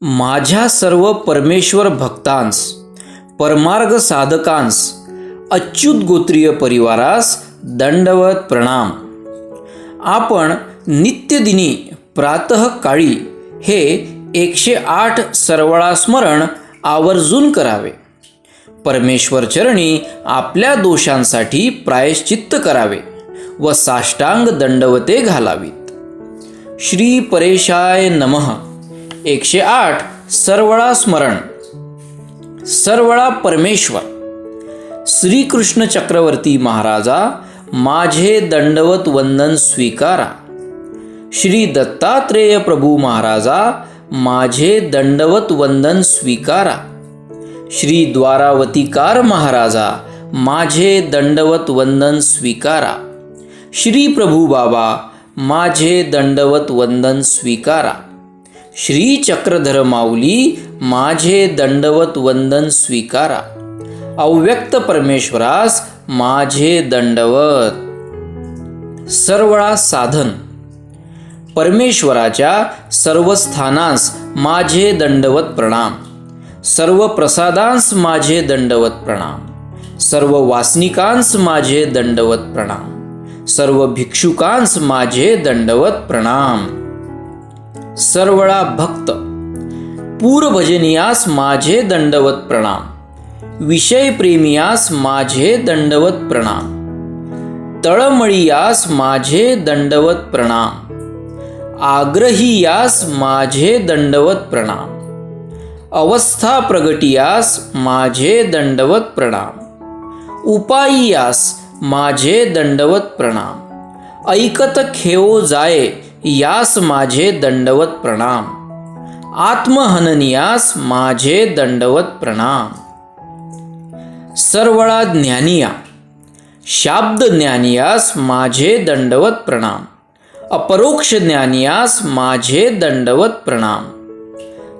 माझ्या सर्व परमेश्वर भक्तांस परमार्ग साधकांस अच्युत गोत्रीय परिवारास दंडवत प्रणाम. आपण नित्यदिनी प्रातःकाळी हे एकशे आठ सरवळास्मरण आवर्जून करावे. परमेश्वर चरणी आपल्या दोषांसाठी प्रायश्चित्त करावे व साष्टांग दंडवते घालावीत. श्री परेशाय नमः. एकशे आठ. सरवळा स्मरण. सरवळा परमेश्वर. श्रीकृष्ण चक्रवर्ती महाराजा माझे दंडवत वंदन स्वीकारा. श्री दत्तात्रेय प्रभू महाराजा माझे दंडवत वंदन स्वीकारा. श्री द्वारावतीकार महाराजा माझे दंडवत वंदन स्वीकारा. श्री प्रभू बाबा माझे दंडवत वंदन स्वीकारा. श्री चक्रधर माऊली माझे दंडवत वंदन स्वीकारा. अव्यक्त परमेश्वरास माझे दंडवत. सर्वळा साधन. परमेश्वराच्या सर्व स्थानांस माझे दंडवत प्रणाम. सर्व प्रसादांस माझे दंडवत प्रणाम. सर्व वासनिकांस माझे दंडवत प्रणाम. सर्व भिक्षुकांस माझे दंडवत प्रणाम. सर्वळा भक्त. पूरभजनियास माझे दंडवत प्रणाम. विषय प्रेमियास माझे दंडवत प्रणाम. तळमळीयास माझे दंडवत प्रणाम. आग्रहीयास माझे दंडवत प्रणाम. अवस्था प्रगटियास माझे दंडवत प्रणाम. उपायीयास माझे दंडवत प्रणाम. ऐकत खेओ जाय यास माझे दंडवत प्रणाम. आत्महननियास माझे दंडवत प्रणाम. सर्वळा ज्ञानिया शाब्द ज्ञानियास माझे दंडवत प्रणाम. अपरोक्ष ज्ञानियास माझे दंडवत प्रणाम.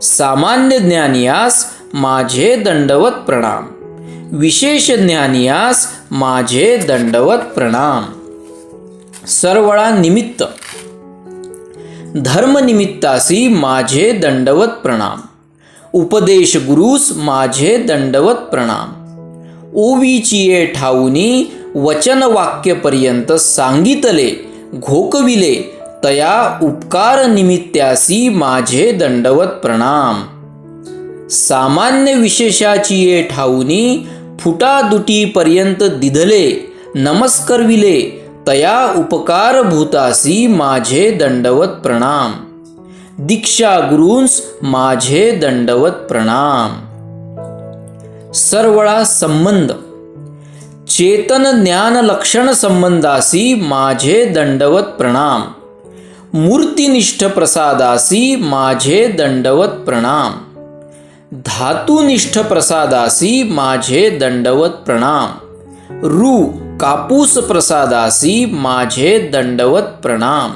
सामान्य ज्ञानियास माझे दंडवत प्रणाम. विशेष ज्ञानियास माझे दंडवत प्रणाम. सर्वळा निमित्त धर्मनिमित्तासी माझे दंडवत प्रणाम. उपदेश गुरुस माझे दंडवत प्रणाम. ओवीचिये ठाऊनी वचन वाक्यपर्यंत सांगितले घोकविले तया उपकार निमित्त्यासी माझे दंडवत प्रणाम. सामान्य विशेषाची ये ठाऊनी फुटादुटीपर्यंत दिधले नमस्करविले तया उपकार भूतासी माझे दंडवत प्रणाम. दीक्षा गुरुंस माझे दंडवत प्रणाम. सर्वळा संबंध. चेतन ज्ञान लक्षण संबंधासी माझे दंडवत प्रणाम. मूर्तिनिष्ठ प्रसादासी माझे दंडवत प्रणाम. धातुनिष्ठ प्रसादासी माझे दंडवत प्रणाम. रू. कापूस प्रसादासी माझे दंडवत प्रणाम.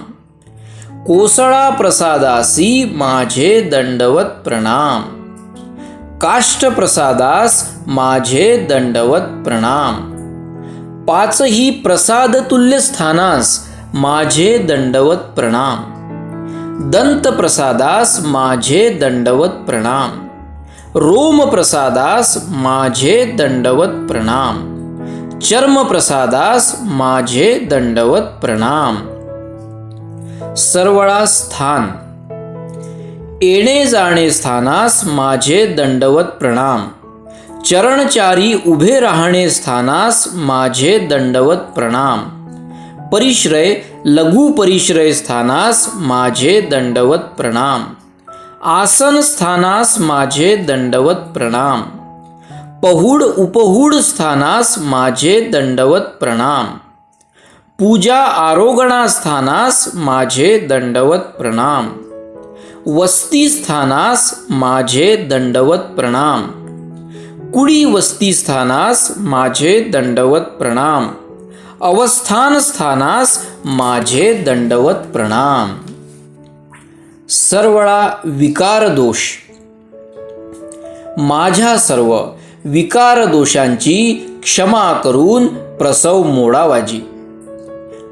कोसळा प्रसादासी माझे दंडवत प्रणाम. काष्ट प्रसादास माझे दंडवत प्रणाम. पाचही प्रसादतुल्य स्थानास माझे दंडवत प्रणाम. दंत प्रसादास माझे दंडवत प्रणाम. रोम प्रसादास माझे दंडवत प्रणाम. चर्म प्रसादास माझे दंडवत प्रणाम. सरवळा स्थान. येणे जाणे स्थानास माझे दंडवत प्रणाम. चरणचारी उभे राहणे स्थानास माझे दंडवत प्रणाम. परिश्रय लघु परिश्रय स्थानास माझे दंडवत प्रणाम. आसन स्थानास माझे दंडवत प्रणाम. पहुड उपहूड स्थानास माझे दंडवत प्रणाम. पूजा आरोगणा स्थानास माझे दंडवत प्रणाम. वस्ती स्थानास माझे दंडवत प्रणाम. कुडी वस्ती स्थानास माझे दंडवत प्रणाम. अवस्थान स्थानास माझे दंडवत प्रणाम. सर्वळा विकार दोष. माझ्या सर्व विकार दोषांची क्षमा करून प्रसव मोडावाजी.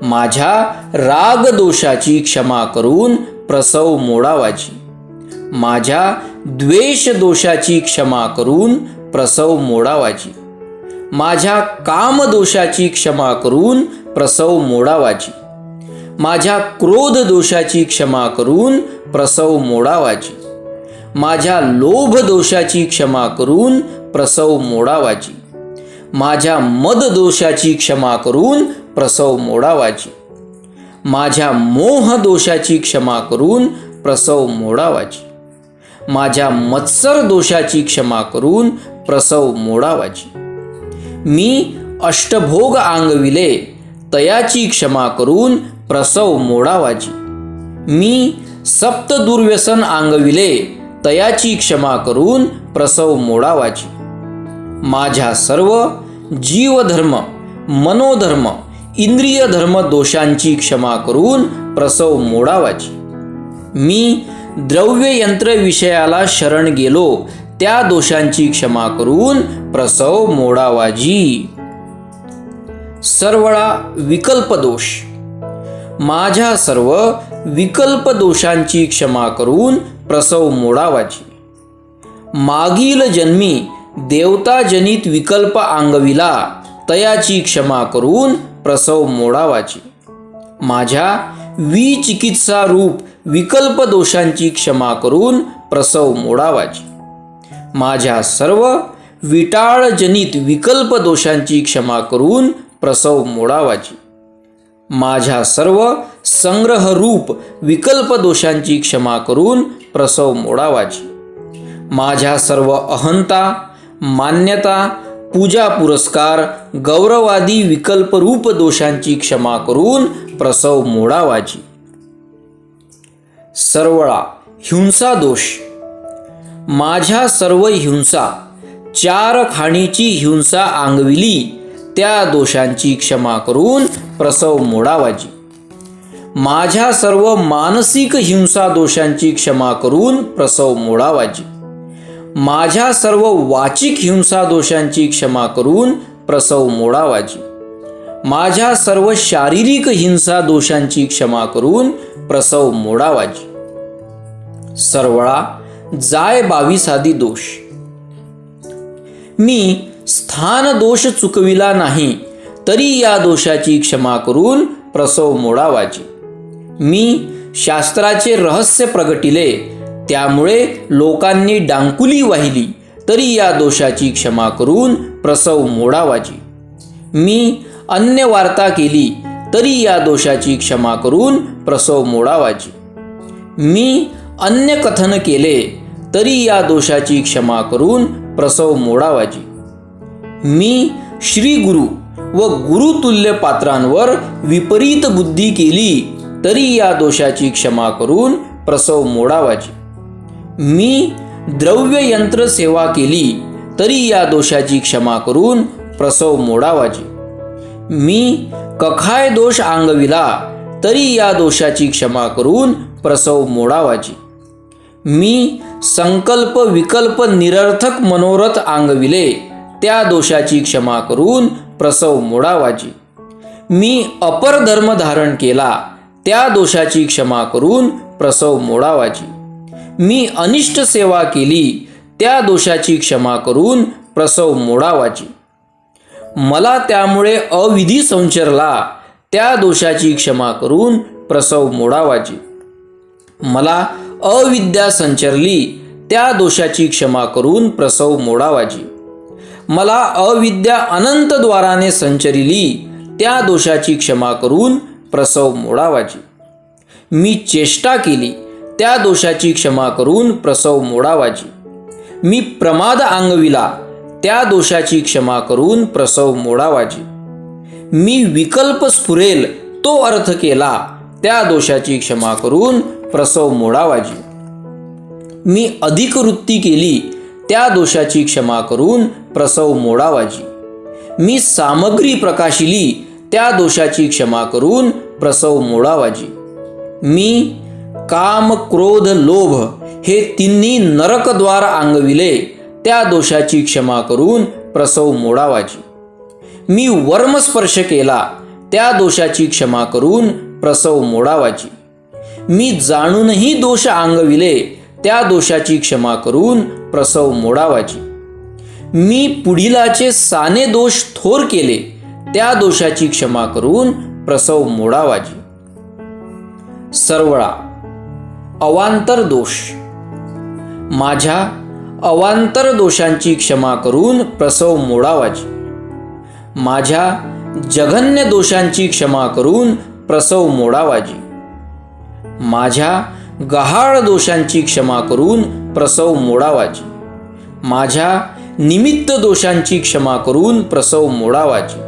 माझ्या राग दोषाची क्षमा करून प्रसव मोडावाजी. माझ्या द्वेष दोषाची क्षमा करून प्रसव मोडावाजी. माझ्या काम दोषाची क्षमा करून प्रसव मोडावाजी. माझ्या क्रोध दोषाची क्षमा करून प्रसव मोडावाजी. माझ्या लोभ दोषाची क्षमा करून प्रसव मोडावाची. माझ्या मद दोषाची क्षमा करून प्रसव मोडावाची. माझ्या मोह दोषाची क्षमा करून प्रसव मोडावाची. माझ्या मत्सर दोषाची क्षमा करून प्रसव मोडावाची. मी अष्टभोग आंगविले तयाची क्षमा करून प्रसव मोडावाची. मी सप्त दुर्व्यसन आंगविले तयाची क्षमा करून प्रसव मोडावाची. माझ्या सर्व जीवधर्म मनोधर्म इंद्रिय धर्म दोषांची क्षमा करून प्रसव मोडावाची. मी द्रव्य यंत्र विषयाला शरण गेलो त्या दोषांची क्षमा करून प्रसव मोडावाजी सर्वळा विकल्प दोष. माझ्या सर्व विकल्प दोषांची क्षमा करून प्रसव मोडावाची. मागील जन्मी देवताजनित विकल्प आंगविला तयाची क्षमा करून प्रसव मोडावाची. माझ्या विचिकित्सा रूप विकल्प दोषांची क्षमा करून प्रसव मोडावाची. माझ्या सर्व विटाळजनित विकल्प दोषांची क्षमा करून प्रसव मोडावाची. माझ्या सर्व संग्रहरूप विकल्प दोषांची क्षमा करून प्रसव मोडावाची. माझ्या सर्व अहंता मान्यता पूजा पुरस्कार गौरवादी विकल्परूप दोषांची क्षमा करून प्रसव मोडावाची. सर्वळा हिंसा दोष. माझ्या सर्व हिंसा चार खाणीची हिंसा आंगविली त्या दोषांची क्षमा करून प्रसव मोडावाची. माझ्या सर्व मानसिक हिंसा दोषांची क्षमा करून प्रसव मोडावाची माझ्या सर्व वाचिक हिंसा दोषांची क्षमा करून प्रसव मोडावाची माझ्या सर्व शारीरिक हिंसा दोषांची क्षमा करून प्रसव मोडावाची सर्वळा जाय बावीसादी दोष. मी स्थान दोष चुकविला नाही तरी या दोषाची क्षमा करून प्रसव मोडावाची मी शास्त्राचे रहस्य प्रगटिले त्यामुळे लोकांनी डांकुली वाहिली तरी या दोषाची क्षमा करून प्रसव मोडावाची. मी अन्य वार्ता केली तरी या दोषाची क्षमा करून प्रसव मोडावाची. मी अन्य कथन केले तरी या दोषाची क्षमा करून प्रसव मोडावाची. मी श्री गुरु व गुरुतुल्य पात्रांवर विपरीत बुद्धी केली तरी या दोषाची क्षमा करून प्रसव मोडावाची. मी द्रव्ययंत्र सेवा केली तरी या दोषाची क्षमा करून प्रसव मोडावाची. मी कखाय दोष आंगविला तरी या दोषाची क्षमा करून प्रसव मोडावाची. मी संकल्प विकल्प निरर्थक मनोरथ आंगविले त्या दोषाची क्षमा करून प्रसव मोडावाची. मी अपर धर्म धारण केला त्या दोषाची क्षमा करून प्रसव मोडावाची. मी अनिष्ट सेवा केली त्या दोषाची क्षमा करून प्रसव मोडावाची. मला त्यामुळे अविधी संचरला त्या दोषाची क्षमा करून प्रसव मोडावाची. मला अविद्या संचरली त्या दोषाची क्षमा करून प्रसव मोडावाची. मला अविद्या अनंत द्वाराने संचरिली त्या दोषाची क्षमा करून प्रसव मोडावाची. मी चेष्टा केली त्या दोषाची क्षमा करून प्रसव मोडावाची. मी प्रमाद आंगविला त्या दोषाची क्षमा करून प्रसव मोडावाची. मी विकल्प स्फुरेल तो अर्थ केला त्या दोषाची क्षमा करून प्रसव मोडावाची. मी अधिक वृत्ती केली त्या दोषाची क्षमा करून प्रसव मोडावाची. मी सामग्री प्रकाशिली त्या दोषाची क्षमा करून प्रसव मोडावाजी. मी काम क्रोध लोभ हे तिन्ही नरकद्वार आंगविले त्या दोषाची क्षमा करून प्रसव मोडावाजी. मी वर्मस्पर्श केला त्या दोषाची क्षमा करून प्रसव मोडावाची मी जाणूनही दोष आंगविले त्या दोषाची क्षमा करून प्रसव मोडावाची मी पुढीलाचे साने दोष थोर केले त्या दोषाची क्षमा करून प्रसव मोडावाजी. सरवळा अवांतर दोष. माझ्या अवांतर दोषांची क्षमा करून प्रसव मोडावाजी. माझ्या जघन्य दोषांची क्षमा करून प्रसव मोडावाजी. माझ्या गहाळ दोषांची क्षमा करून प्रसव मोडावाजी. माझ्या निमित्त दोषांची क्षमा करून प्रसव मोडावाजी.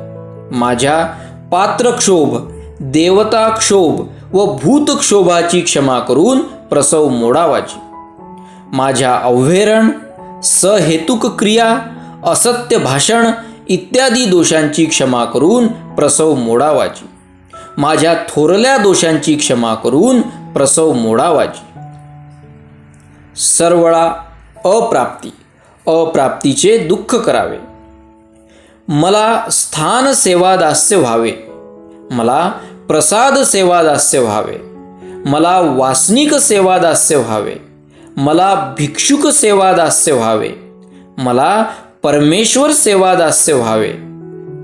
माझ्या पात्रक्षोभ देवताक्षोभ व भूतक्षोभाची क्षमा करून प्रसव मोडावाची. माझ्या अव्हेरण सहेतुक क्रिया असत्य भाषण इत्यादी दोषांची क्षमा करून प्रसव मोडावाची. माझ्या थोरल्या दोषांची क्षमा करून प्रसव मोडावाची. सर्वळा अप्राप्ती अप्राप्तीचे दुःख करावे. मला स्थान सेवादास्य व्हावे. मला प्रसाद सेवादास्य व्हावे. मला वासनिक सेवादास्य व्हावे. मला भिक्षुक सेवादास्य व्हावे. मला परमेश्वर सेवादास्य व्हावे.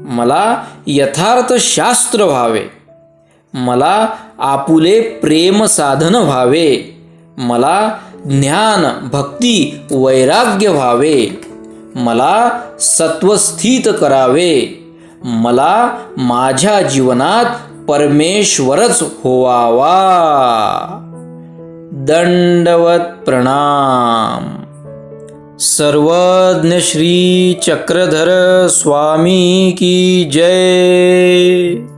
मला यथार्थ शास्त्र व्हावे. मला आपुले प्रेम साधन व्हावे. मला ज्ञान, भक्ती, वैराग्य व्हावे. मला सत्वस्थित करावे. मला माझ्या जीवनात परमेश्वरच होवावा. दंडवत प्रणाम. सर्वज्ञ श्री चक्रधर स्वामी की जय.